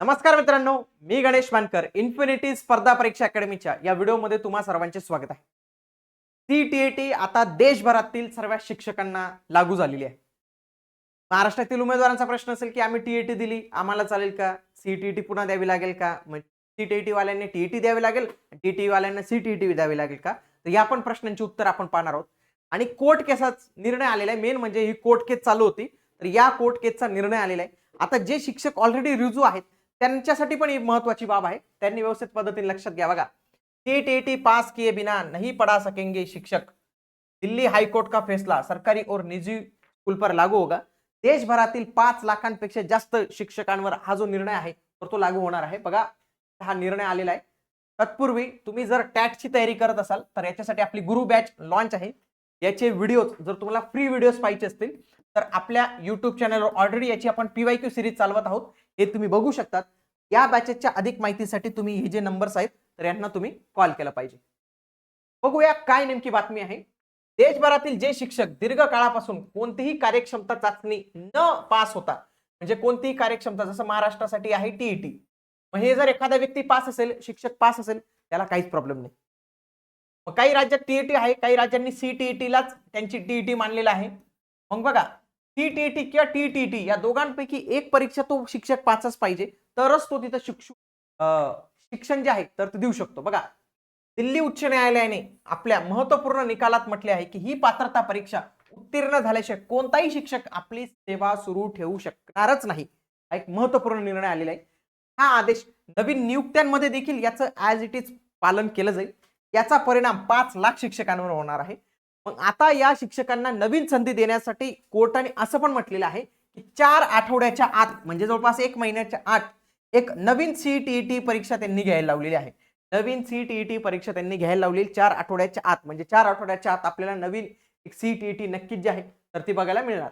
नमस्कार मित्रांनो मी गणेश मानकर इन्फिनिटी स्पर्धा परीक्षा अकॅडमीच्या या व्हिडिओमध्ये तुम्हा सर्वांचे स्वागत आहे. ती टी ए टी आता देशभरातील सर्व शिक्षकांना लागू झालेली आहे. महाराष्ट्रातील उमेदवारांचा प्रश्न असेल की आम्ही टी ए टी दिली आम्हाला चालेल का? सीटीईटी पुन्हा द्यावी लागेल का? मग टीटीएटी वाल्यांनी टी ए टी द्यावी लागेल टीटी वाल्यांना सीटीईटी द्यावी लागेल का? तर या पण प्रश्नांची उत्तर आपण पाहणार आहोत. आणि कोर्ट केसाच निर्णय आलेला आहे मेन म्हणजे ही कोर्ट केस चालू होती. तर या कोर्ट केसचा निर्णय आलेला आहे. आता जे शिक्षक ऑलरेडी रुजू आहेत त्यांच्यासाठी पण ही महत्वाची बाब आहे. त्यांनी व्यवस्थित पद्धतीने लक्षात घ्या. बघा टी पास किए बिना नहीं पढ़ा सकेंगे शिक्षक. दिल्ली हाईकोर्ट का फैसला? सरकारी और निजी स्कूल पर लागू होगा. देशभरातील पाच लाखांपेक्षा जास्त शिक्षकांवर हा जो निर्णय आहे तर तो लागू होणार आहे. बघा हा निर्णय आलेला आहे. तत्पूर्वी तुम्ही जर टॅटची तयारी करत असाल तर याच्यासाठी आपली गुरु बॅच लॉन्च आहे. याचे व्हिडिओज जर तुम्हाला फ्री व्हिडिओज पाहिजे असतील तर आपल्या युट्यूब चॅनलवर ऑलरेडी याची आपण पीवाय क्यू सिरीज चालवत आहोत. हे तुम्ही बघू शकतात. या बॅचेसच्या अधिक माहितीसाठी तुम्ही हे जे नंबर्स आहेत तर यांना तुम्ही कॉल केला पाहिजे. बघूया काय नेमकी बातमी आहे. देशभरातील जे शिक्षक दीर्घ काळापासून कोणतीही कार्यक्षमता चाचणी न पास होता म्हणजे कोणतीही कार्यक्षमता जसं महाराष्ट्रासाठी आहे टीईटी मग हे जर एखादा व्यक्ती पास असेल शिक्षक पास असेल त्याला काहीच प्रॉब्लेम नाही. मग काही राज्यात टीईटी आहे काही राज्यांनी सीटीईटीलाच त्यांची टीईटी मानलेलं आहे. मग बघा टीटीईटी किंवा टीटीटी या दोघांपैकी एक परीक्षा तो शिक्षक पाचच पाहिजे. तरच तो तिथं शिक्षु अं, शिक्षण जे आहे तर ते देऊ शकतो. बघा दिल्ली उच्च न्यायालयाने आपल्या महत्त्वपूर्ण निकालात म्हटले आहे की ही पात्रता परीक्षा उत्तीर्ण झाल्याशिवाय कोणताही शिक्षक आपली सेवा सुरू ठेवू शकणारच नाही. हा एक महत्त्वपूर्ण निर्णय आलेला आहे. हा आदेश नवीन नियुक्त्यांमध्ये देखील याचं ऍज इट इज पालन केलं जाईल. याचा परिणाम पाच लाख शिक्षकांवर होणार आहे. मग आता या शिक्षकांना नवीन संधी देण्यासाठी कोर्टाने असं पण म्हटलेलं आहे की चार आठवड्याच्या आत म्हणजे जवळपास एक महिन्याच्या आत एक नवीन सीटीईटी परीक्षा त्यांनी घ्यायला लावलेली आहे. नवीन सीटीईटी परीक्षा त्यांनी घ्यायला लावलेली चार आठवड्याच्या आत म्हणजे चार आठवड्याच्या आत आपल्याला नवीन एक सीटीईटी नक्कीच जी आहे तर ती बघायला मिळणार.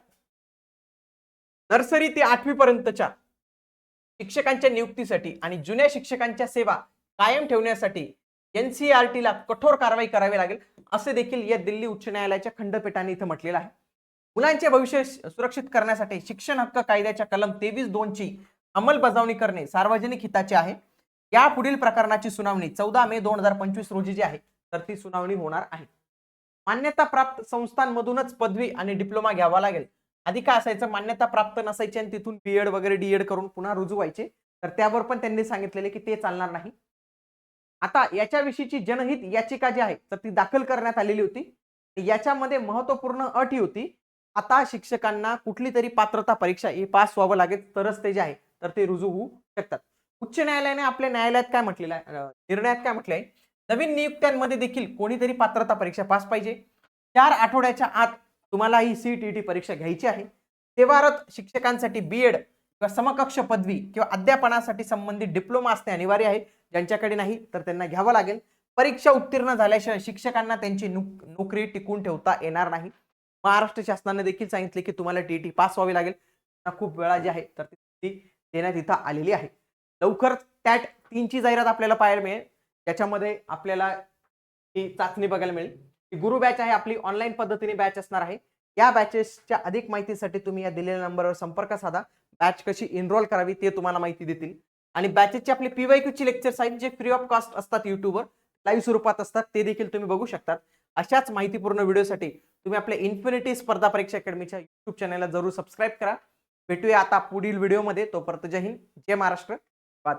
नर्सरी ते आठवी पर्यंतच्या शिक्षकांच्या नियुक्तीसाठी आणि जुन्या शिक्षकांच्या सेवा कायम ठेवण्यासाठी एनसीआरटीला कठोर कारवाई करावी लागेल असे देखील या दिल्ली उच्च न्यायालयाच्या खंडपीठाने इथं म्हटलेलं आहे. मुलांचे भविष्य सुरक्षित करण्यासाठी शिक्षण हक्क कायद्याच्या कलम तेवीस दोनची अंमलबजावणी करणे सार्वजनिक हिताचे आहे. या पुढील प्रकरणाची सुनावणी चौदा मे दोन हजार पंचवीस रोजी जी आहे तर ती सुनावणी होणार आहे. मान्यता प्राप्त संस्थांमधूनच पदवी आणि डिप्लोमा घ्यावा लागेल. आधी काय असायचं मान्यता प्राप्त नसायची आणि तिथून बीएड वगैरे डीएड करून पुन्हा रुजू व्हायचे. तर त्यावर पण त्यांनी सांगितलेले की ते चालणार नाही. आता याच्याविषयीची जनहित याचिका जी आहे तर ती दाखल करण्यात आलेली होती. याच्यामध्ये महत्त्वपूर्ण अटी होती. आता शिक्षकांना कुठली तरी पात्रता परीक्षा ही पास व्हावं लागेल तरच ते जे आहे तर ते रुजू होऊ शकतात. उच्च न्यायालयाने आपल्या न्यायालयात काय म्हटलेलं आहे? निर्णयात काय म्हटलंय? नवीन नियुक्त्यांमध्ये देखील कोणीतरी पात्रता परीक्षा पास पाहिजे. चार आठवड्याच्या आत तुम्हाला ही सीटीईटी परीक्षा घ्यायची आहे. सेवारत शिक्षकांसाठी बीएड किंवा समकक्ष पदवी किंवा अध्यापनासाठी संबंधित डिप्लोमा असणे अनिवार्य आहे. ज्यांच्याकडे नाही तर त्यांना घ्यावं लागेल. परीक्षा उत्तीर्ण झाल्याशिवाय शिक्षकांना त्यांची नोकरी टिकून ठेवता येणार नाही. महाराष्ट्र शासनाने देखील सांगितले की तुम्हाला टीटी पास व्हावी लागेल. खूप वेळा जी आहे तर ती देण्यात इथं आलेली आहे. लवकरच टॅट तीनची जाहिरात आपल्याला पाहायला मिळेल. त्याच्यामध्ये आपल्याला ही चाचणी बघायला मिळेल. ही गुरु बॅच आहे आपली ऑनलाईन पद्धतीने बॅच असणार आहे. या बॅचेसच्या अधिक माहितीसाठी तुम्ही या दिलेल्या नंबरवर संपर्क साधा. बॅच कशी एनरोल करावी ते तुम्हाला माहिती देतील. आणि बॅचेसचे आपली पीवायक्यूची लेक्चर्स आहेत जे फ्री ऑफ कॉस्ट असतात युट्यूबवर लाईव्ह स्वरूपात असतात ते देखील तुम्ही बघू शकतात. अशाच माहितीपूर्ण व्हिडिओसाठी तुम्ही आपल्या इन्फिनिटी स्पर्धा परीक्षा अकॅडमीच्या युट्यूब चॅनलला जरूर सबस्क्राईब करा. भेटूया आता पुढील व्हिडिओमध्ये तोपर्यंत जय हिंद जय महाराष्ट्र. बाद